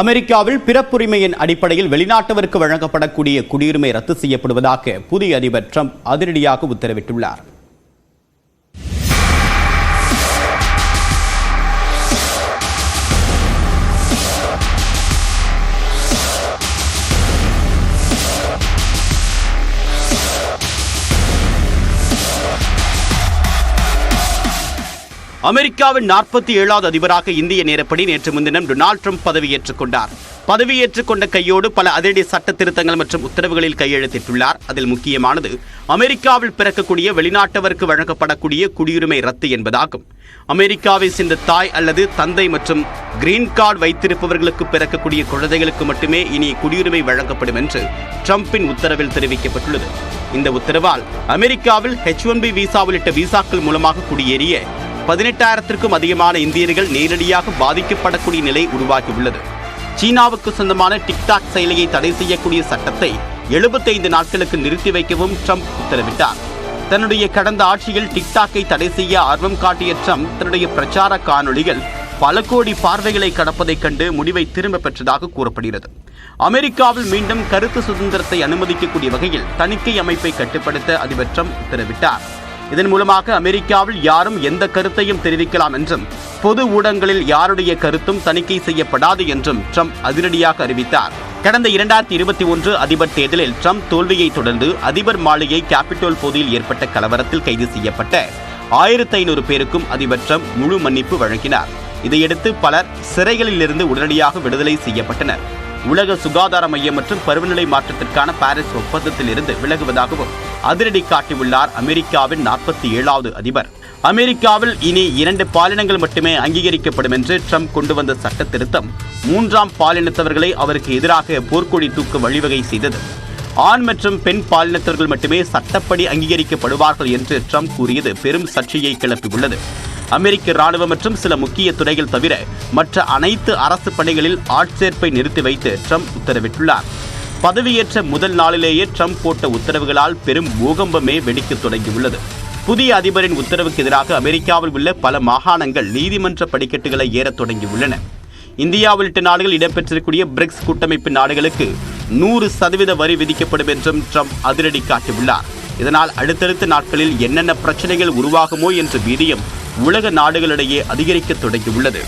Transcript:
அமெரிக்காவில் பிறப்புரிமையின் அடிப்படையில் வெளிநாட்டவருக்கு வழங்கப்படக்கூடிய குடியுரிமை ரத்து செய்யப்படுவதாக புதிய அதிபர் ட்ரம்ப் அதிரடியாக உத்தரவிட்டுள்ளார். அமெரிக்காவின் நாற்பத்தி ஏழாவது அதிபராக இந்திய நேரப்படி நேற்று முன்தினம் டொனால்ட் ட்ரம்ப் பதவியேற்றுக் கொண்டார். பதவியேற்றுக் கொண்ட கையோடு பல அதிரடி சட்ட திருத்தங்கள் மற்றும் உத்தரவுகளில் கையெழுத்திட்டுள்ளார். அதில் முக்கியமானது அமெரிக்காவில் பிறக்கக்கூடிய வெளிநாட்டவருக்கு வழங்கப்படக்கூடிய குடியுரிமை ரத்து என்பதாகும். அமெரிக்காவை சேர்ந்த தாய் அல்லது தந்தை மற்றும் கிரீன் கார்டு வைத்திருப்பவர்களுக்கு பிறக்கக்கூடிய குழந்தைகளுக்கு மட்டுமே இனி குடியுரிமை வழங்கப்படும் என்று ட்ரம்பின் உத்தரவில் தெரிவிக்கப்பட்டுள்ளது. இந்த உத்தரவால் அமெரிக்காவில் ஹெச் ஒன் பி விசா உள்ளிட்ட விசாக்கள் மூலமாக குடியேறிய பதினெட்டாயிரத்திற்கும் அதிகமான இந்தியர்கள் நேரடியாக பாதிக்கப்படக்கூடிய நிலை உருவாகியுள்ளது. சீனாவுக்கு சொந்தமான டிக்டாக் செயலியை தடை செய்யக்கூடிய சட்டத்தை எழுபத்தைந்து நாட்களுக்கு நிறுத்தி வைக்கவும் ட்ரம்ப் உத்தரவிட்டார். தன்னுடைய கடந்த ஆட்சியில் டிக்டாக்கை தடை செய்ய ஆர்வம் காட்டிய ட்ரம்ப் தன்னுடைய பிரச்சார காணொளிகள் பல கோடி பார்வைகளை கடப்பதைக் கண்டு முடிவை திரும்ப பெற்றதாக கூறப்படுகிறது. அமெரிக்காவில் மீண்டும் கருத்து சுதந்திரத்தை அனுமதிக்கக்கூடிய வகையில் தணிக்கை அமைப்பை கட்டுப்படுத்த அதிபர் ட்ரம்ப் உத்தரவிட்டார். இதன் மூலமாக அமெரிக்காவில் யாரும் எந்த கருத்தையும் தெரிவிக்கலாம் என்றும் பொது ஊடகங்களில் யாருடைய கருத்தும் தணிக்கை செய்யப்படாது என்றும் ட்ரம்ப் அதிரடியாக அறிவித்தார். கடந்த இரண்டாயிரத்தி இருபத்தி ஒன்று அதிபர் தேர்தலில் ட்ரம்ப் தோல்வியை தொடர்ந்து அதிபர் மாளிகை கேபிட்டோல் பகுதியில் ஏற்பட்ட கலவரத்தில் கைது செய்யப்பட்ட ஆயிரத்தி ஐநூறு பேருக்கும் அதிபர் ட்ரம்ப் முழு மன்னிப்பு வழங்கினார். இதையடுத்து பலர் சிறைகளிலிருந்து உடனடியாக விடுதலை செய்யப்பட்டனர். உலக சுகாதார மையம் மற்றும் பருவநிலை மாற்றத்திற்கான பாரிஸ் ஒப்பந்தத்திலிருந்து விலகுவதாகவும் அதிரடி காட்டியுள்ளார் அமெரிக்காவின் நாற்பத்தி ஏழாவது அதிபர். அமெரிக்காவில் இனி இரண்டு பாலினங்கள் மட்டுமே அங்கீகரிக்கப்படும் என்று ட்ரம்ப் கொண்டு வந்த சட்ட திருத்தம் மூன்றாம் பாலினத்தவர்களை அவருக்கு எதிராக போர்க்கொடி தூக்க வழிவகை செய்தது. ஆண் மற்றும் பெண் பாலினத்தவர்கள் மட்டுமே சட்டப்படி அங்கீகரிக்கப்படுவார்கள் என்று ட்ரம்ப் கூறியது பெரும் சர்ச்சையை கிளப்பியுள்ளது. அமெரிக்க ராணுவம் மற்றும் சில முக்கிய துறைகள் தவிர மற்ற அனைத்து அரசு பணிகளில் ஆட்சேர்ப்பை நிறுத்தி வைத்து ட்ரம்ப் உத்தரவிட்டுள்ளார். பதவியேற்ற முதல் நாளிலேயே ட்ரம்ப் போட்ட உத்தரவுகளால் பெரும் பூகம்பமே வெடிக்க தொடங்கியுள்ளது. புதிய அதிபரின் உத்தரவுக்கு எதிராக அமெரிக்காவில் உள்ள பல மாகாணங்கள் நீதிமன்ற படிக்கட்டுகளை ஏறத் தொடங்கியுள்ளன. இந்தியா உள்ளிட்ட நாடுகள் இடம்பெற்றிருக்கூடிய பிரிக்ஸ் கூட்டமைப்பு நாடுகளுக்கு நூறு சதவீத வரி விதிக்கப்படும் என்றும் ட்ரம்ப் அதிரடி காட்டியுள்ளார். இதனால் அடுத்தடுத்த நாட்களில் என்னென்ன பிரச்சனைகள் உருவாகுமோ என்ற பீதியும் உலக நாடுகளிடையே அதிகரிக்க தொடங்கியுள்ளது.